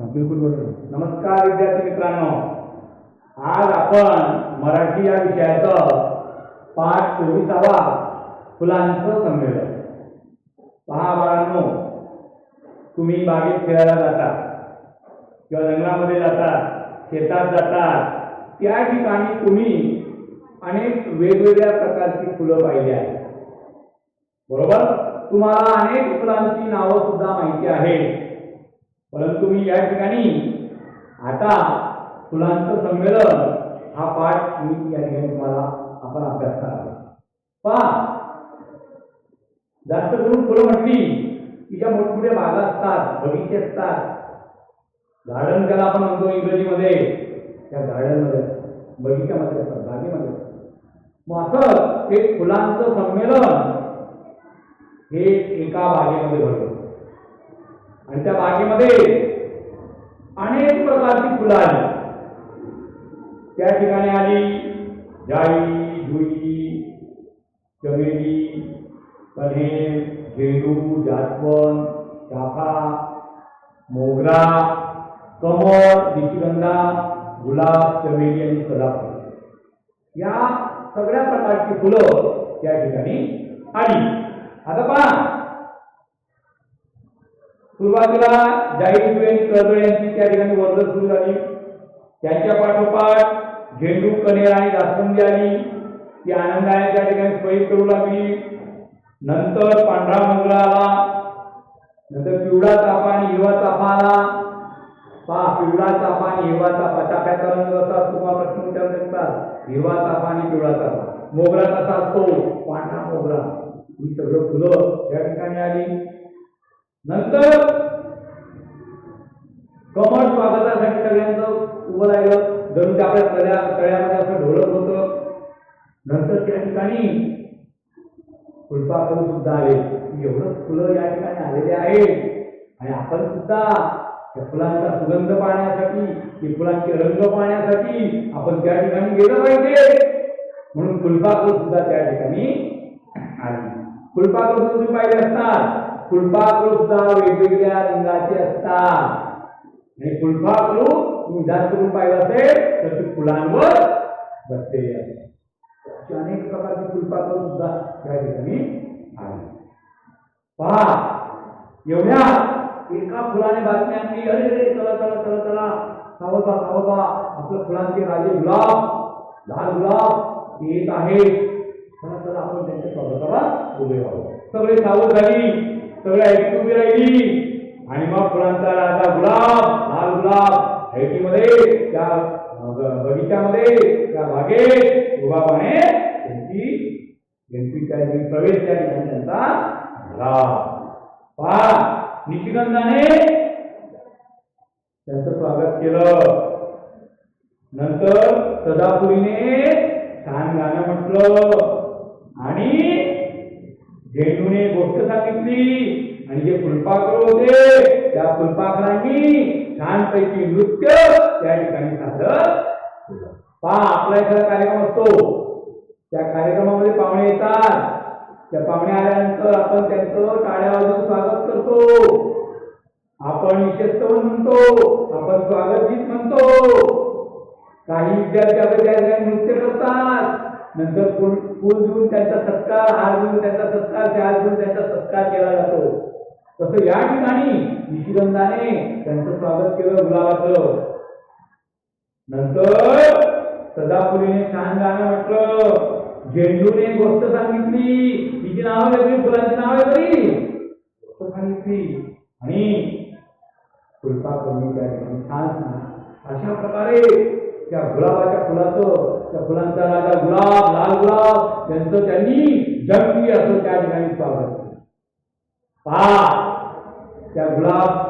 बिलकुल बरोबर. नमस्कार विद्यार्थी मित्रांनो. आज आपण मराठी या विषयाचं पाठ चोवीसावा फुलांचं संमेलन. पहा बाळांनो तुम्ही बागेत फिरायला जाता किंवा जंगलामध्ये जातात शेतात जातात त्या ठिकाणी तुम्ही अनेक वेगवेगळ्या प्रकारची फुलं पाहिली आहेत. बरोबर? तुम्हाला अनेक फुलांची नावं सुद्धा माहिती आहेत. परंतु मी या ठिकाणी आता फुलांचं संमेलन हा पाठ मी या ठिकाणी तुम्हाला आपण अभ्यास करावा पहा जास्त करून फुलं म्हटली की ज्या मोठमोठ्या बागा असतात बगीचे असतात. गार्डन त्याला आपण म्हणतो इंग्रजीमध्ये त्या गार्डनमध्ये बगीच्यामध्ये असतात बागेमध्ये मग असं एक फुलांचं संमेलन हे एका बागेमध्ये भरलं आणि त्या बागेमध्ये अनेक प्रकारची फुलं आली. त्या ठिकाणी आली जाई जुई चमेली कन्हेर झेंडू जास्वंद चाफा मोगरा कमळ निशिगंधा गुलाब चमेली आणि सदाफुल. या सगळ्या प्रकारची फुलं त्या ठिकाणी आली. आता पहा सुरुवातीला जाहीर आणि कळकळ यांची त्या ठिकाणी वर्ग सुरू झाली. त्यांच्या पाठोपाठ झेंडू कनेर आणि जास्वंदी आली. ती आनंदाने त्या ठिकाणी स्वयं करू लागली. नंतर पांढरा मंगळा आला. नंतर पिवळा चाफा आणि हिरवा चाफा आला. पहा पिवळा चाफा आणि हिरवा चाफा. चाफ्याचा रंग असा तुम्हाला प्रश्न विचारू शकतात हिरवा चाफा आणि पिवळा चाफा. मोगरा कसा असतो? पांढरा मोगरा. ही सगळं फुलं या ठिकाणी आली. नंतर कमळ स्वागतासाठी सगळ्यांचं उभं राहिलं. जणू आपल्या तळ्या तळ्यामध्ये असं ढोलत होतं. नंतर त्या ठिकाणी फुलपाखरू सुद्धा आले. एवढं फुलं या ठिकाणी आलेले आहेत आणि आपण सुद्धा त्या फुलांचा सुगंध पाहण्यासाठी ते फुलांचे रंग पाहण्यासाठी आपण त्या ठिकाणी गेलं पाहिजे. म्हणून फुलपाखरू सुद्धा त्या ठिकाणी आली. फुलपाखरू तुम्ही पाहिजे असतात फुलपाखरू सुद्धा वेगवेगळ्या रंगाचे असतात. आणि फुलपाखरू तुम्ही जास्त करून पाहिलं असेल तर ती फुलांवर बसलेली असते अशी अनेक प्रकारची फुलपाखरू सुद्धा या ठिकाणी आली पहा एवढ्या एका फुलाने बातमी आणली अरे रे चला चला चला चला सावता सावता आपल्या फुलांचे राजे गुलाब लाल गुलाब येत आहेत. चला चला आपण त्यांच्या स्वागताला उभे राहू. सगळे सावध झाली सगळं ऐकून राहिली आणि मग फुलांचा राहता गुलाब लाल गुलाबमध्ये त्या बगीच्यामध्ये त्या बागेत गुलाबाने त्यांची त्यांची प्रवेश त्या ठिकाणी त्यांचा झाला. पहा निशिगंधाने त्यांचं स्वागत केलं. नंतर सदापुरीने छान गाणं म्हटलं. आणि झेंडूने गोष्ट सांगितली आणि जे फुलपाखर होते त्या फुलपाखरांनी छानपैकी नृत्य त्या ठिकाणी सादर केलं. पहा आपला एखादा कार्यक्रम असतो. त्या कार्यक्रमामध्ये पाहुणे येतात. त्या पाहुणे आल्यानंतर आपण त्यांचं टाळ्या वाजून स्वागत करतो. आपण विशेषतवन म्हणतो. आपण स्वागत गीत म्हणतो. काही विद्यार्थी आपण त्या ठिकाणी नंतर फुल फुल देऊन त्यांचा सत्कार, हार देऊन त्यांचा सत्कार चहा देऊन त्यांचा सत्कार केला जातो. तसं या ठिकाणी निशिगंधाने त्यांचं स्वागत केलं गुलाबाचं नंतर सदापुरीने छान गाणं म्हटलं. झेंडूने गोष्ट सांगितली. तिची नावं वेगळी, फुलांची नावं वेगळी. गोष्ट सांगितली. आणि फुलपाखरूंनी त्या ठिकाणी छान. अशा प्रकारे त्या गुलाबाच्या फुलाचं त्या फुलांचा राजा गुलाब लाल गुलाब यांचं त्यांनी जंगी असं त्या ठिकाणी स्वागत केलं. पहा त्या गुलाब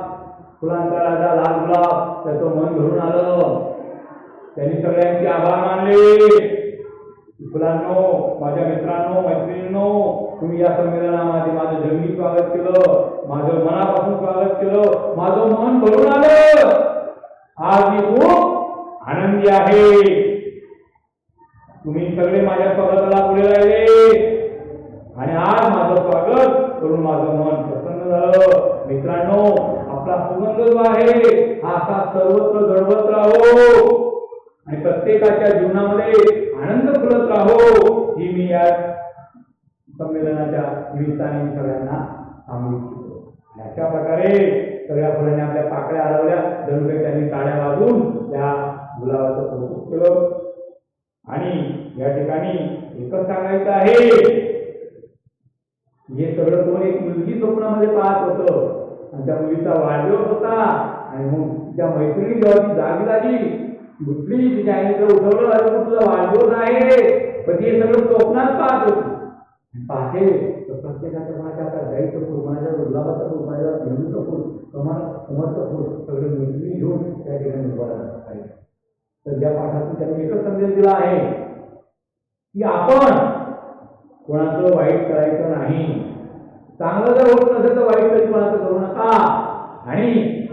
फुलांचा राजा लाल गुलाब त्याचं मन भरून आलं. त्यांनी सगळ्यांचे आभार मानले. फुलांनो माझ्या मित्रांनो मैत्रिणींनो तुम्ही या संमेलनामध्ये माझं जंगी स्वागत केलं माझं मनापासून स्वागत केलं माझं मन भरून आलं. आज मी खूप आनंदी आहे. तुम्ही सगळे माझ्या स्वागताला पुढे राहिले. आणि आज माझं स्वागत करून माझं मन प्रसन्न झालं. मित्रांनो आपला सुगंध जो आहे हा असा सर्वत्र जडवत राहो. आणि प्रत्येकाच्या जीवनामध्ये आनंद फुलत राहो. ही मी या संमेलनाच्या निमित्ताने सगळ्यांना सांगू इच्छितो. अशा प्रकारे सगळ्या फुलांनी आपल्या पाकळ्या हलवल्या जणू काही त्यांनी काड्या वाजून त्या गुलाबाचं कौतुक केलं आणि या ठिकाणी एकच सांगायचं आहे हे सगळं कोण एक मुलगी स्वप्नामध्ये पाहत होतं. आणि त्या मुलीचा वाढदिवस होता. आणि मग त्या मैत्रिणी जेव्हा ती जागी झाली उठली तिच्या आईने उठवलं अरे मग तुझा वाढदिवस आहे. पण हे सगळं स्वप्नात पाहत होती. पाहते तर प्रत्येकाच्या कोणाच्या आता गाईचं फूल कोणाच्या गुलाबाचं फूल कोणाच्या झेंडूचं फूल कमळ कमरचं फूल सगळं मैत्रिणी घेऊन त्या ठिकाणी उभा राहतात. तर या पाठातून त्यांनी एकच संदेश दिला आहे की आपण कोणाचं वाईट करायचं नाही. चांगलं जर होत नसेल तर वाईट तरी कोणाचं करू नका. आणि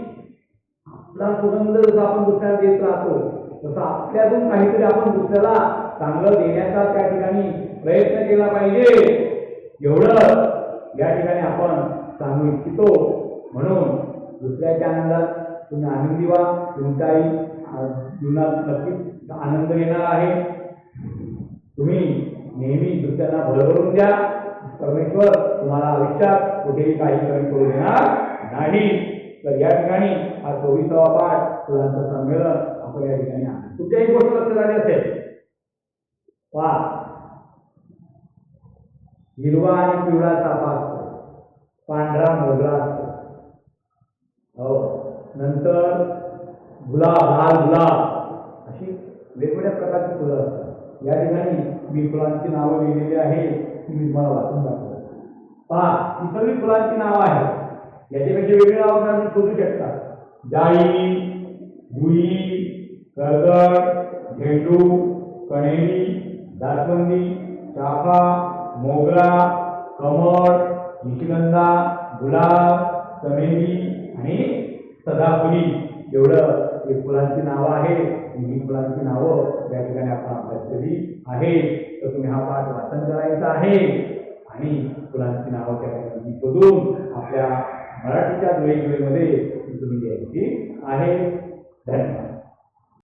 आपला सुगंध जसा आपण दुसऱ्याला देत राहतो तसं आपल्यातून काहीतरी आपण दुसऱ्याला चांगलं देण्याचा त्या ठिकाणी प्रयत्न केला पाहिजे. एवढं या ठिकाणी आपण सांगू इच्छितो. म्हणून दुसऱ्याच्या आनंदात तुम्ही आनंदी व्हा. तुमच्याही जीवनात नक्कीच आनंद येणार आहे. तुम्ही नेहमी दुसऱ्यांना भरभरून द्या. परमेश्वर तुम्हाला आयुष्यात कुठेही काही कमी करू देणार नाही. तर या ठिकाणी हा चोवीसावा पाठ फुलांचं संमेलन आपण या ठिकाणी आहे कुठल्याही गोष्ट लक्षात आली असेल पा हिरवा आणि पिवळा चापा असतो पांढरा मोगरा असतो. हो. नंतर गुलाब लाल गुलाब अशी वेगवेगळ्या प्रकारची फुलं असतात. या ठिकाणी मी फुलांची नावं लिहिलेली आहे ती मी तुम्हाला वाचून दाखवतो. पहा ही सगळी फुलांची नावं आहेत. याच्यापेक्षा वेगळी नावं तुम्ही शोधू शकता. जाई जुई करगड झेंडू कणेरी जास्वंदी चाफा मोगरा कमळ निशिगंधा गुलाब चमेली आणि सदाफुली. एवढं ही फुलांची नावं आहे ही फुलांची नावं या ठिकाणी आपण अभ्यास केली आहे तर तुम्ही हा पाठ वाचन करायचा आहे. आणि फुलांची नावं त्या ठिकाणी शोधून आपल्या मराठीच्या दुहेमध्ये तुम्ही घ्यायची आहे. धन्यवाद.